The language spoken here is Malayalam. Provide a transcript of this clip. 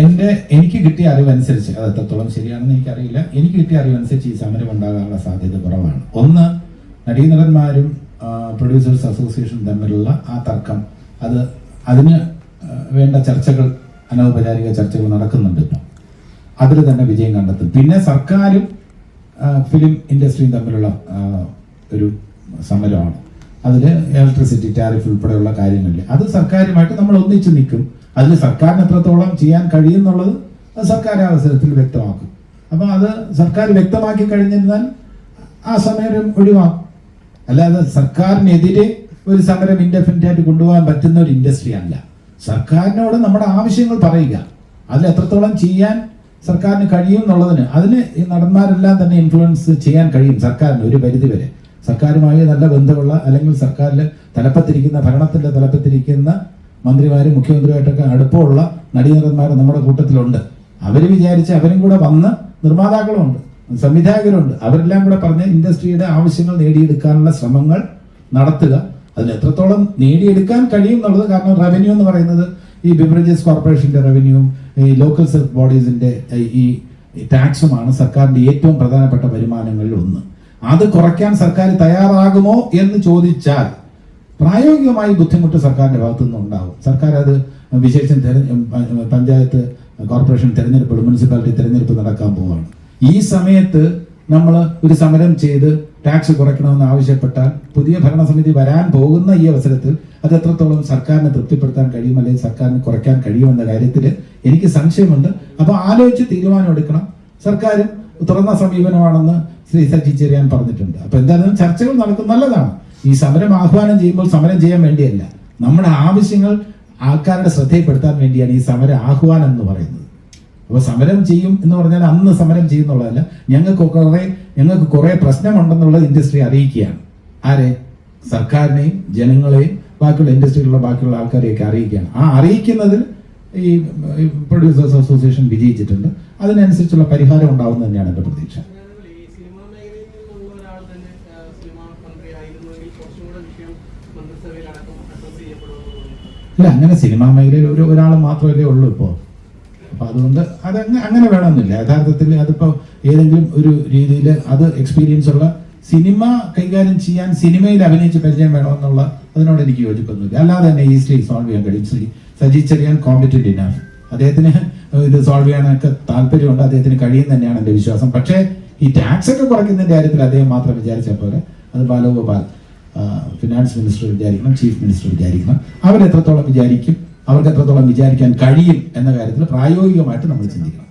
എന്റെ എനിക്ക് കിട്ടിയ അറിവനുസരിച്ച് അത് എത്രത്തോളം ശരിയാണെന്ന് എനിക്കറിയില്ല. എനിക്ക് കിട്ടിയ അറിവനുസരിച്ച് ഈ സമരം ഉണ്ടാകാനുള്ള സാധ്യത കുറവാണ്. ഒന്ന് നടീനടന്മാരും പ്രൊഡ്യൂസേഴ്സ് അസോസിയേഷൻ തമ്മിലുള്ള ആ തർക്കം. അത് അതിന് വേണ്ട ചർച്ചകൾ അനൗപചാരിക ചർച്ചകൾ നടക്കുന്നുണ്ട് ഇപ്പം. അതിൽ തന്നെ വിജയം കണ്ടെത്തും. പിന്നെ സർക്കാരും ഫിലിം ഇൻഡസ്ട്രിയും തമ്മിലുള്ള ഒരു സമരമാണ്. അതിൽ ഇലക്ട്രിസിറ്റി ടാരിഫ് ഉൾപ്പെടെയുള്ള കാര്യങ്ങളിൽ അത് സർക്കാരുമായിട്ട് നമ്മൾ ഒന്നിച്ചു നിൽക്കും. അതിൽ സർക്കാരിന് എത്രത്തോളം ചെയ്യാൻ കഴിയുന്നുള്ളത് സർക്കാർ അവസരത്തിൽ വ്യക്തമാക്കും. അപ്പോൾ അത് സർക്കാർ വ്യക്തമാക്കി കഴിഞ്ഞിരുന്നാൽ ആ സമയം ഒഴിവാക്കും. അല്ലാതെ സർക്കാരിനെതിരെ ഒരു സമരം ഇൻഡെഫിനിറ്റ് ആയിട്ട് കൊണ്ടുപോകാൻ പറ്റുന്ന ഒരു ഇൻഡസ്ട്രി അല്ല. സർക്കാരിനോട് നമ്മുടെ ആവശ്യങ്ങൾ പറയുക. അതിൽ എത്രത്തോളം ചെയ്യാൻ സർക്കാരിന് കഴിയും എന്നുള്ളതിന് അതിന് ഈ നടന്മാരെല്ലാം തന്നെ ഇൻഫ്ലുവൻസ് ചെയ്യാൻ കഴിയും സർക്കാരിന് ഒരു പരിധി വരെ. സർക്കാരുമായി നല്ല ബന്ധമുള്ള അല്ലെങ്കിൽ സർക്കാരിൽ തലപ്പത്തിരിക്കുന്ന ഭരണത്തിന്റെ തലപ്പത്തിരിക്കുന്ന മന്ത്രിമാരും മുഖ്യമന്ത്രിയുമായിട്ടൊക്കെ അടുപ്പമുള്ള നടീനടന്മാർ നമ്മുടെ കൂട്ടത്തിലുണ്ട്. അവർ വിചാരിച്ച് അവരും കൂടെ വന്ന് നിർമ്മാതാക്കളുമുണ്ട് സംവിധായകരുണ്ട് അവരെല്ലാം കൂടെ പറഞ്ഞ് ഇൻഡസ്ട്രിയുടെ ആവശ്യങ്ങൾ നേടിയെടുക്കാനുള്ള ശ്രമങ്ങൾ നടത്തുക. അതിൽ എത്രത്തോളം നേടിയെടുക്കാൻ കഴിയും എന്നുള്ളത് കാരണം റവന്യൂ എന്ന് പറയുന്നത് ഈ ബിവറേജസ് കോർപ്പറേഷന്റെ റവന്യൂവും ഈ ലോക്കൽ സെൽഫ് ബോഡീസിന്റെ ഈ ടാക്സുമാണ് സർക്കാരിന്റെ ഏറ്റവും പ്രധാനപ്പെട്ട വരുമാനങ്ങളിൽ ഒന്ന്. അത് കുറയ്ക്കാൻ സർക്കാർ തയ്യാറാകുമോ എന്ന് ചോദിച്ചാൽ പ്രായോഗികമായി ബുദ്ധിമുട്ട് സർക്കാരിന്റെ ഭാഗത്തു നിന്ന് ഉണ്ടാവും സർക്കാർ അത് വിശേഷം പഞ്ചായത്ത് കോർപ്പറേഷൻ തെരഞ്ഞെടുപ്പ് മുനിസിപ്പാലിറ്റി തിരഞ്ഞെടുപ്പ് നടക്കാൻ പോവുകയാണ് ഈ സമയത്ത് നമ്മൾ ഒരു സമരം ചെയ്ത് ടാക്സ് കുറയ്ക്കണമെന്ന് ആവശ്യപ്പെട്ടാൽ പുതിയ ഭരണസമിതി വരാൻ പോകുന്ന ഈ അവസരത്തിൽ അത് എത്രത്തോളം സർക്കാരിനെ തൃപ്തിപ്പെടുത്താൻ കഴിയും അല്ലെങ്കിൽ സർക്കാരിന് കുറയ്ക്കാൻ കഴിയുമെന്ന കാര്യത്തിൽ എനിക്ക് സംശയമുണ്ട്. അപ്പോൾ ആലോചിച്ച് തീരുമാനം എടുക്കണം. സർക്കാരും തുറന്ന സമീപനമാണെന്ന് ശ്രീ സജി ചെറിയാൻ പറഞ്ഞിട്ടുണ്ട്. അപ്പോൾ എന്തായാലും ചർച്ചകൾ നടക്കും. നല്ലതാണ്. ഈ സമരം ആഹ്വാനം ചെയ്യുമ്പോൾ സമരം ചെയ്യാൻ വേണ്ടിയല്ല. നമ്മുടെ ആവശ്യങ്ങൾ ആൾക്കാരുടെ ശ്രദ്ധയിൽപ്പെടുത്താൻ വേണ്ടിയാണ് ഈ സമര ആഹ്വാനം എന്ന് പറയുന്നത്. അപ്പോൾ സമരം ചെയ്യും എന്ന് പറഞ്ഞാൽ അന്ന് സമരം ചെയ്യുന്നുള്ളതല്ല. ഞങ്ങൾക്ക് കുറെ ഞങ്ങൾക്ക് കുറെ പ്രശ്നമുണ്ടെന്നുള്ളത് ഇൻഡസ്ട്രി അറിയിക്കുകയാണ്. ആരെ? സർക്കാരിനെയും ജനങ്ങളെയും ബാക്കിയുള്ള ഇൻഡസ്ട്രിയിലുള്ള ബാക്കിയുള്ള ആൾക്കാരെയൊക്കെ അറിയിക്കുകയാണ്. ആ അറിയിക്കുന്നതിൽ ഈ പ്രൊഡ്യൂസേഴ്സ് അസോസിയേഷൻ വിജയിച്ചിട്ടുണ്ട്. അതിനനുസരിച്ചുള്ള പരിഹാരം ഉണ്ടാവും തന്നെയാണ് എന്റെ പ്രതീക്ഷ അങ്ങനെയാണെങ്കിൽ ഈ സിനിമാ മേഖലയിൽ നിന്നുള്ള ഒരാൾ തന്നെ ആ, സിനിമാ മന്ത്രി ആയിരുന്നുവെങ്കിൽ കുറച്ചും കൂടെ വിഷയം മന്ത്രിസഭയിൽ അടക്കം അഡ്രസ് ചെയ്യപ്പെടുമെന്ന് തോന്നുന്നു ഇല്ല അങ്ങനെ സിനിമാ മേഖലയിൽ ഒരു ഒരാൾ മാത്രമല്ലേ ഉള്ളൂ ഇപ്പോൾ അപ്പോൾ അതുകൊണ്ട് അത് അങ്ങ- അങ്ങനെ വേണമെന്നില്ല. യഥാർത്ഥത്തിൽ അതിപ്പോൾ ഏതെങ്കിലും ഒരു രീതിയിൽ അത് എക്സ്പീരിയൻസ് ഉള്ള സിനിമ കൈകാര്യം ചെയ്യാൻ സിനിമയിൽ അഭിനയിച്ച് പരിചയം വേണമെന്നുള്ള അതിനോട് എനിക്ക് യോജിപ്പൊന്നുമില്ല. അല്ലാതെ തന്നെ ഈസിലി സോൾവ് ചെയ്യാൻ കഴിയും. ശ്രീ സജി ചെറിയാൻ കോമ്പറ്റന്റ് ഇനാഫ് അദ്ദേഹത്തിന് ഇത് സോൾവ് ചെയ്യാനൊക്കെ താല്പര്യമുണ്ട്. അദ്ദേഹത്തിന് കഴിയും തന്നെയാണ് എന്റെ വിശ്വാസം. പക്ഷേ ഈ ടാക്സ് ഒക്കെ കുറയ്ക്കുന്നതിന്റെ കാര്യത്തിൽ അദ്ദേഹം മാത്രം വിചാരിച്ച പോലെ അത് ബാലഗോപാൽ. ഫിനാൻസ് മിനിസ്റ്റർ വിചാരിക്കണം ചീഫ് മിനിസ്റ്റർ വിചാരിക്കണം. അവരെത്രത്തോളം വിചാരിക്കും അവർക്ക് എത്രത്തോളം വിചാരിക്കാൻ കഴിയും എന്ന കാര്യത്തിൽ പ്രായോഗികമായിട്ട് നമ്മൾ ചിന്തിക്കണം.